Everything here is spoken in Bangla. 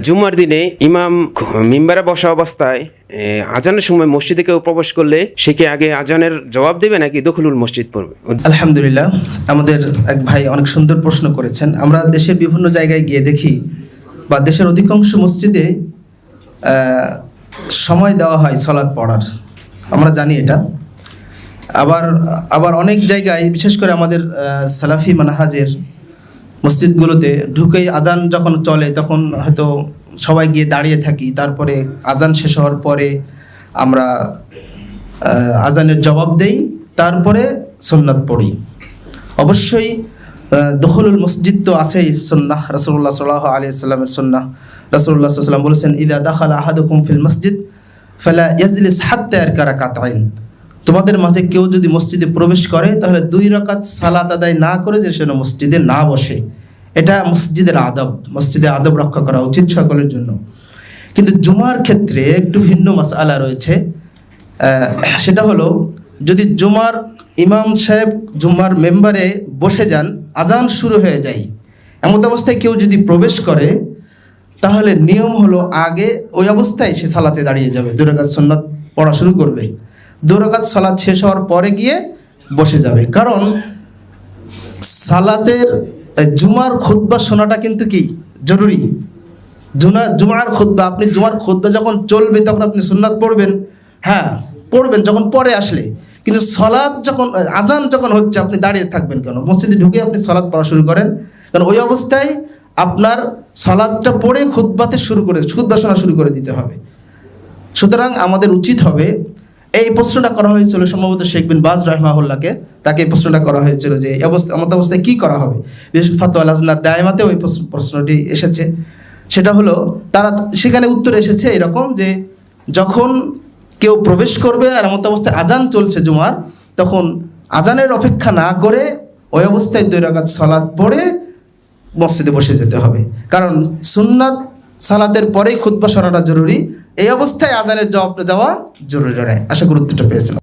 জুমার দিনে ইমাম মিম্বারে বসা অবস্থায় আজানের সময় মসজিদে কেউ প্রবেশ করলে সে কি আগে আজানের জবাব দেবে নাকি দখলুল মসজিদ পড়বে? আলহামদুলিল্লাহ, আমাদের এক ভাই অনেক সুন্দর প্রশ্ন করেছেন। আমরা দেশের বিভিন্ন জায়গায় গিয়ে দেখি বা দেশের অধিকাংশ মসজিদে সময় দেওয়া হয় সলাৎ পড়ার। আমরা জানি এটা। আবার আবার অনেক জায়গায়, বিশেষ করে আমাদের সালাফি মানহাজের মসজিদগুলোতে ঢুকেই আজান যখন চলে, তখন হয়তো সবাই গিয়ে দাঁড়িয়ে থাকি। তারপরে আজান শেষ হওয়ার পরে আমরা আজানের জবাব দেই, তারপরে সন্ন্যত পড়ি। অবশ্যই দখলুল মসজিদ তো আছেই সন্না রসুল্লাহ সাল্লাহ আলি সাল্লামের সন্না রসুল্লাহ সাল্লাম বলেছেন, ইদা দাখাল আহাদুকুম ফিল মসজিদ, ফেলা ইয়াজলিস আর কারা কাতাইন তোমাদের মাঝে কেউ যদি মসজিদে প্রবেশ করে, তাহলে দুই রকাত সালাত আদায় না করে যে সেন মসজিদে না বসে। এটা মসজিদের আদব, মসজিদে আদব রক্ষা করা উচিত সকলের জন্য। কিন্তু জুমার ক্ষেত্রে একটু ভিন্ন মাসালা রয়েছে। সেটা হলো, যদি জুমার ইমাম সাহেব জুমার মেম্বারে বসে যান, আজান শুরু হয়ে যায়। এমত অবস্থায় কেউ যদি প্রবেশ করে, তাহলে নিয়ম হলো আগে ওই অবস্থায় সে সালাতে দাঁড়িয়ে যাবে। দুরাকাত সন্ন্যত পড়া শুরু করবে। দুরাকাত সালাদ শেষ হওয়ার পরে গিয়ে বসে যাবে। কারণ সালাতের জুমার খুতবা শোনাটা কিন্তু কি? জরুরি। জুনা, জুমার খুতবা, আপনি জুমার খুতবা যখন চলবে তখন আপনি সুন্নাত পড়বেন। হ্যাঁ পড়বেন যখন পরে আসলে। কিন্তু সলাদ যখন আজান যখন হচ্ছে আপনি দাঁড়িয়ে থাকবেন কেন? মসজিদে ঢুকে আপনি সলাদ পড়া শুরু করেন। কারণ ওই অবস্থায় আপনার সলাদটা পড়ে খুতবাতে শুরু করে, খুতবা শোনা শুরু করে দিতে হবে। সুতরাং আমাদের উচিত হবে এই প্রশ্নটা করা হয়েছিল সম্ভবত শেখ বিন বাজ রহমাহুল্লাহকে। তাকে এই প্রশ্নটা করা হয়েছিল যে, এই অবস্থা আমার অবস্থায় কী করা হবে? বিশেষ ফাতু আলাজনা দায়মাতেও ওই প্রশ্ন- প্রশ্নটি এসেছে। সেটা হলো, তারা সেখানে উত্তর এসেছে এরকম যে, যখন কেউ প্রবেশ করবে আর এমত অবস্থায় আজান চলছে জুমার, তখন আজানের অপেক্ষা না করে ওই অবস্থায় দুই সলাদ পড়ে মসজিদে বসে যেতে হবে। কারণ সুন্নাত সালাতের পরেই খুতবা শোনাটা জরুরি। এই অবস্থায় আজানের জবাব দেওয়া জরুরি নয়। আশা গুরুত্বটা পেয়েছিলাম।